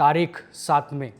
तारीख सात मे.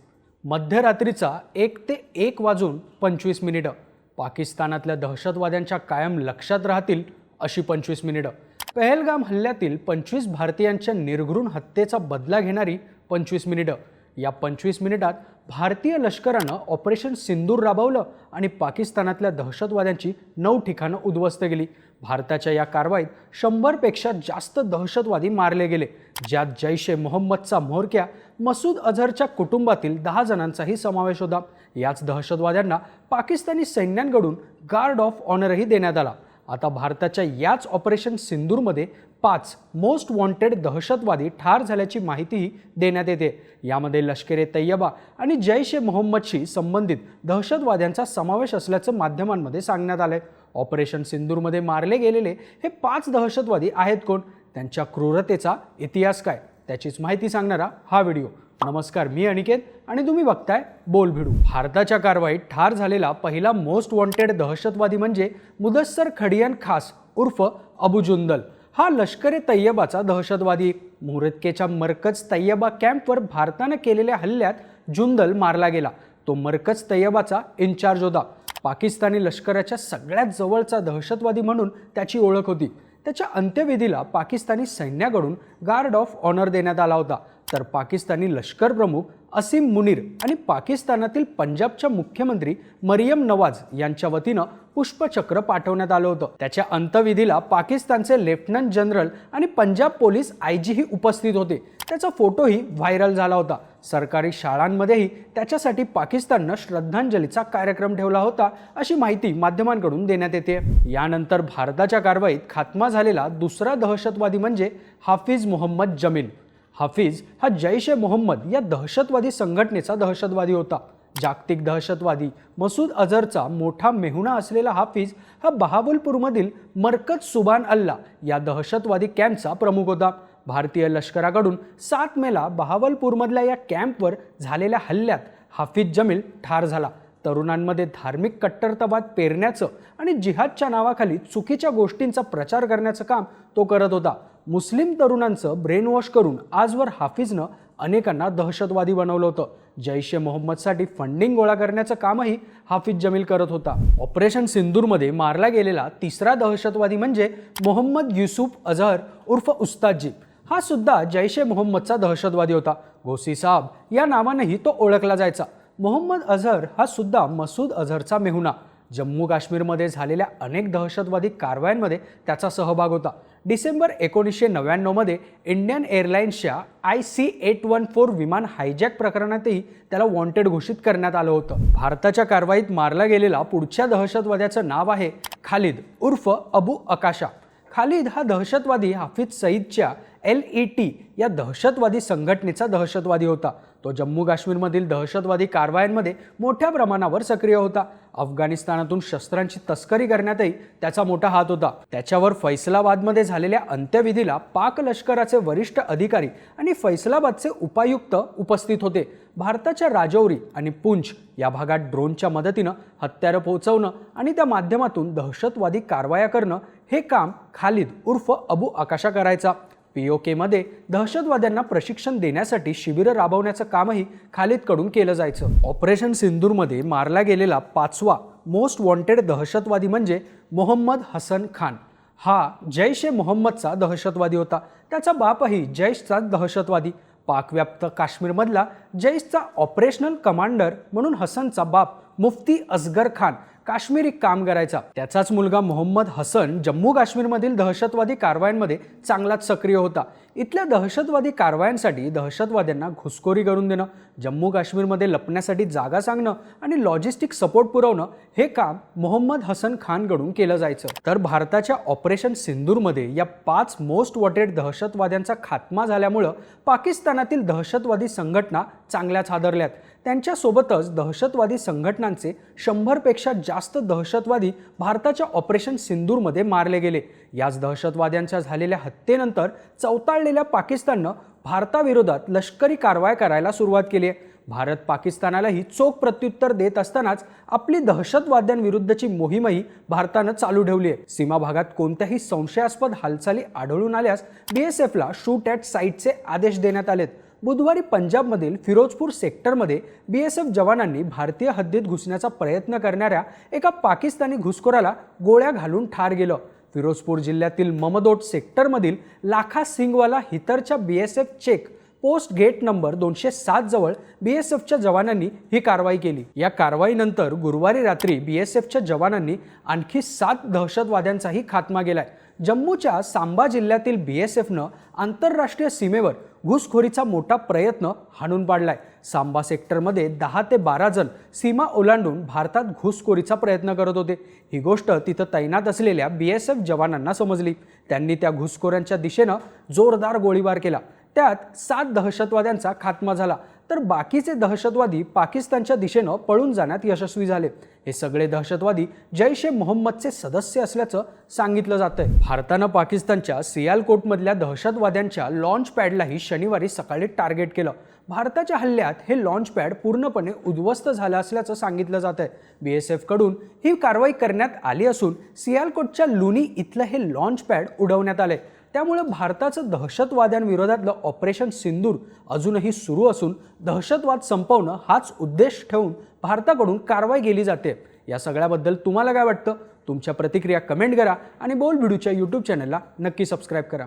मध्यरात्रीचा एक ते एक वाजून पंचवीस मिनिटं. पाकिस्तानातल्या दहशतवाद्यांच्या कायम लक्षात राहतील अशी पंचवीस मिनिटं. पहलगाम हल्ल्यातील पंचवीस भारतीयांच्या निर्घृण हत्येचा बदला घेणारी पंचवीस मिनिटं. या पंचवीस मिनिटात भारतीय लष्करानं ऑपरेशन सिंदूर राबवलं आणि पाकिस्तानातल्या दहशतवाद्यांची नऊ ठिकाणं उद्ध्वस्त केली. भारताच्या या कारवाईत शंभरपेक्षा जास्त दहशतवादी मारले गेले ज्यात जैश ए मोहम्मदचा म्होरक्या मसूद अझरच्या कुटुंबातील दहा जणांचाही समावेश होता. याच दहशतवाद्यांना पाकिस्तानी सैन्यांकडून गार्ड ऑफ ऑनरही देण्यात आला. आता भारताच्या याच ऑपरेशन सिंदूरमध्ये पाच मोस्ट वॉन्टेड दहशतवादी ठार झाल्याची माहितीही देण्यात येते. यामध्ये लष्कर ए तय्यबा आणि जैश ए मोहम्मदशी संबंधित दहशतवाद्यांचा समावेश असल्याचं माध्यमांमध्ये सांगण्यात आलं आहे ऑपरेशन सिंदूरमध्ये मारले गेलेले हे पाच दहशतवादी आहेत कोण? त्यांच्या क्रूरतेचा इतिहास काय? त्याचीच माहिती सांगणारा हा व्हिडिओ. नमस्कार मी अनिकेत आणि तुम्ही बघताय बोल भिडू. भारताच्या कारवाईत ठार झालेला पहिला मोस्ट वॉन्टेड दहशतवादी म्हणजे मुदस्सर खडियान खास उर्फ अबू जुंदल. हा लष्कर ए तय्यबाचा दहशतवादी. मुहूर्तकेच्या मरकज तय्यबा कॅम्पवर भारतानं केलेल्या हल्ल्यात जुंदल मारला गेला. तो मरकज तय्यबाचा इन्चार्ज होता. पाकिस्तानी लष्कराच्या सगळ्यात जवळचा दहशतवादी म्हणून त्याची ओळख होती. त्याच्या अंत्यविधीला पाकिस्तानी सैन्याकडून गार्ड ऑफ ऑनर देण्यात आला होता. तर पाकिस्तानी लष्कर प्रमुख असीम मुनीर आणि पाकिस्तानातील पंजाबच्या मुख्यमंत्री मरियम नवाज यांच्या वतीनं पुष्पचक्र पाठवण्यात आलं होतं. त्याच्या अंत्यविधीला पाकिस्तानचे लेफ्टनंट जनरल आणि पंजाब पोलीस आयजीही उपस्थित होते. त्याचा फोटोही व्हायरल झाला होता. सरकारी शाळांमध्येही त्याच्यासाठी पाकिस्ताननं श्रद्धांजलीचा कार्यक्रम ठेवला होता अशी माहिती माध्यमांकडून देण्यात येते. यानंतर भारताच्या कारवाईत खात्मा झालेला दुसरा दहशतवादी म्हणजे हाफिज मोहम्मद जमीन हाफिज हा जैश ए मोहम्मद या दहशतवादी संघटनेचा दहशतवादी होता. जागतिक दहशतवादी मसूद अझरचा मोठा मेहुणा असलेला हाफिज हा बहाबलपूरमधील मरकज सुबान अल्ला या दहशतवादी कॅम्पचा प्रमुख होता. भारतीय लष्कराकडून सात मेला बहावलपूरमधल्या या कॅम्पवर झालेल्या हल्ल्यात हाफिज जमील ठार झाला. तरुणांमध्ये धार्मिक कट्टरतावाद पेरण्याचं आणि जिहादच्या नावाखाली चुकीच्या गोष्टींचा प्रचार करण्याचं काम तो करत होता. मुस्लिम तरुणांचं ब्रेनवॉश करून आजवर हाफिजनं अनेकांना दहशतवादी बनवलं होतं. जैश ए मोहम्मदसाठी फंडिंग गोळा करण्याचं कामही हाफिज जमील करत होता. ऑपरेशन सिंदूरमध्ये मारला गेलेला तिसरा दहशतवादी म्हणजे मोहम्मद युसुफ अझहर उर्फ उस्तादजी. हा सुद्धा जैश ए मोहम्मदचा दहशतवादी होता. गोसी साहब या नावानेही तो ओळखला जायचा. मोहम्मद अझहर हा सुद्धा मसूद अझहरचा मेहुणा. जम्मू काश्मीरमध्ये झालेल्या अनेक दहशतवादी कारवायांमध्ये त्याचा सहभाग होता. डिसेंबर एकोणीसशे नव्याण्णवमध्ये Indian एअरलाईन्सच्या I C eight one four विमान हायजॅक प्रकरणातही त्याला वॉन्टेड घोषित करण्यात आलं होतं. भारताच्या कारवाईत मारला गेलेला पुढच्या दहशतवाद्याचं नाव आहे खालिद उर्फ अबू अकाशा. खालिद हा दहशतवादी हाफिज सईदच्या एल ई टी या दहशतवादी संघटनेचा दहशतवादी होता. तो जम्मू काश्मीरमधील दहशतवादी कारवायांमध्ये मोठ्या प्रमाणावर सक्रिय होता. अफगाणिस्तानातून शस्त्रांची तस्करी करण्यातही त्याचा मोठा हात होता. त्याच्यावर फैसलाबादमध्ये झालेल्या अंत्यविधीला पाक लष्कराचे वरिष्ठ अधिकारी आणि फैसलाबादचे उपायुक्त उपस्थित होते. भारताच्या राजौरी आणि पुंछ या भागात ड्रोनच्या मदतीनं हत्यारं पोहोचवणं आणि त्या माध्यमातून दहशतवादी कारवाया करणं हे काम खालिद उर्फ अबू आकाशा करायचा. पी ओ केमध्ये दहशतवाद्यांना प्रशिक्षण देण्यासाठी शिबिरं राबवण्याचं कामही खालिदकडून केलं जायचं. ऑपरेशन सिंदूरमध्ये मारला गेलेला पाचवा मोस्ट वॉन्टेड दहशतवादी म्हणजे मोहम्मद हसन खान. हा जैश ए मोहम्मदचा दहशतवादी होता. त्याचा बापही जैशचा दहशतवादी. पाकव्याप्त काश्मीरमधला जैशचा ऑपरेशनल कमांडर म्हणून हसनचा बाप मुफ्ती असगर खान. काश्मीरी काम करायचा. त्याचाच मुलगा मोहम्मद हसन जम्मू काश्मीरमधील दहशतवादी कारवायांमध्ये चांगलाच सक्रिय होता. इथल्या दहशतवादी कारवायांसाठी दहशतवाद्यांना घुसखोरी करून देणं जम्मू काश्मीरमध्ये लपण्यासाठी जागा सांगणं आणि लॉजिस्टिक सपोर्ट पुरवणं हे काम मोहम्मद हसन खानकडून केलं जायचं. तर भारताच्या ऑपरेशन सिंदूरमध्ये या पाच मोस्ट वॉटेड दहशतवाद्यांचा खात्मा झाल्यामुळं पाकिस्तानातील दहशतवादी संघटना चांगल्याच हादरल्यात. त्यांच्यासोबतच दहशतवादी संघटनांचे शंभरपेक्षा जास्त दहशतवादी भारताच्या ऑपरेशन सिंदूरमध्ये मारले गेले. याच दहशतवाद्यांच्या झालेल्या हत्येनंतर चौताळलेल्या पाकिस्ताननं भारताविरोधात लष्करी कारवाया करायला सुरुवात केली आहे. भारत पाकिस्तानालाही चोख प्रत्युत्तर देत असतानाच आपली दहशतवाद्यांविरुद्धची मोहीमही भारतानं चालू ठेवली आहे. सीमा भागात कोणत्याही संशयास्पद हालचाली आढळून आल्यास बी एस एफला शूट ॲट साईटचे आदेश देण्यात आलेत. बुधवारी पंजाबमधील फिरोजपूर सेक्टरमध्ये बी एस एफ जवानांनी भारतीय हद्दीत घुसण्याचा प्रयत्न करणाऱ्या एका पाकिस्तानी घुसखोराला गोळ्या घालून ठार गेलं. फिरोजपूर जिल्ह्यातील ममदोट सेक्टरमधील Lakha Singhwala हितरच्या B S F check post gate number दोनशे सात जवळ बी एस एफच्या जवानांनी ही कारवाई केली. या कारवाईनंतर गुरुवारी रात्री बी एस एफच्या जवानांनी आणखी सात दहशतवाद्यांचाही खात्मा केलाय. जम्मूच्या सांबा जिल्ह्यातील बी एस एफनं आंतरराष्ट्रीय सीमेवर घुसखोरीचा मोठा प्रयत्न हाणून पाडलाय. सांबा सेक्टरमध्ये दहा ते बारा जण सीमा ओलांडून भारतात घुसखोरीचा प्रयत्न करत होते. ही गोष्ट तिथं तैनात असलेल्या बी एस एफ जवानांना समजली. त्यांनी त्या घुसखोरांच्या दिशेनं जोरदार गोळीबार केला. त्यात सात दहशतवाद्यांचा खात्मा झाला. तर बाकीचे दहशतवादी पाकिस्तानच्या दिशेनं पळून जाण्यात यशस्वी झाले. हे सगळे दहशतवादी जैश ए मोहम्मदचे सदस्य असल्याचं सांगितलं जातंय. भारतानं पाकिस्तानच्या सियालकोटमधल्या दहशतवाद्यांच्या लॉन्च पॅडलाही शनिवारी सकाळी टार्गेट केलं. भारताच्या हल्ल्यात हे लॉन्च पॅड पूर्णपणे उद्ध्वस्त झालं असल्याचं सांगितलं जात आहे बी एस एफकडून ही कारवाई करण्यात आली असून सियालकोटच्या लुनी इथलं हे लॉन्च पॅड उडवण्यात आलंय. त्यामुळे भारताचं दहशतवाद्यांविरोधातलं ऑपरेशन सिंदूर अजूनही सुरू असून दहशतवाद संपवणं हाच उद्देश ठेवून भारताकडून कारवाई केली जाते. या सगळ्याबद्दल तुम्हाला काय वाटतं? तुमच्या प्रतिक्रिया कमेंट करा आणि बोल व्हिडिओच्या यूट्यूब चॅनलला नक्की सबस्क्राईब करा.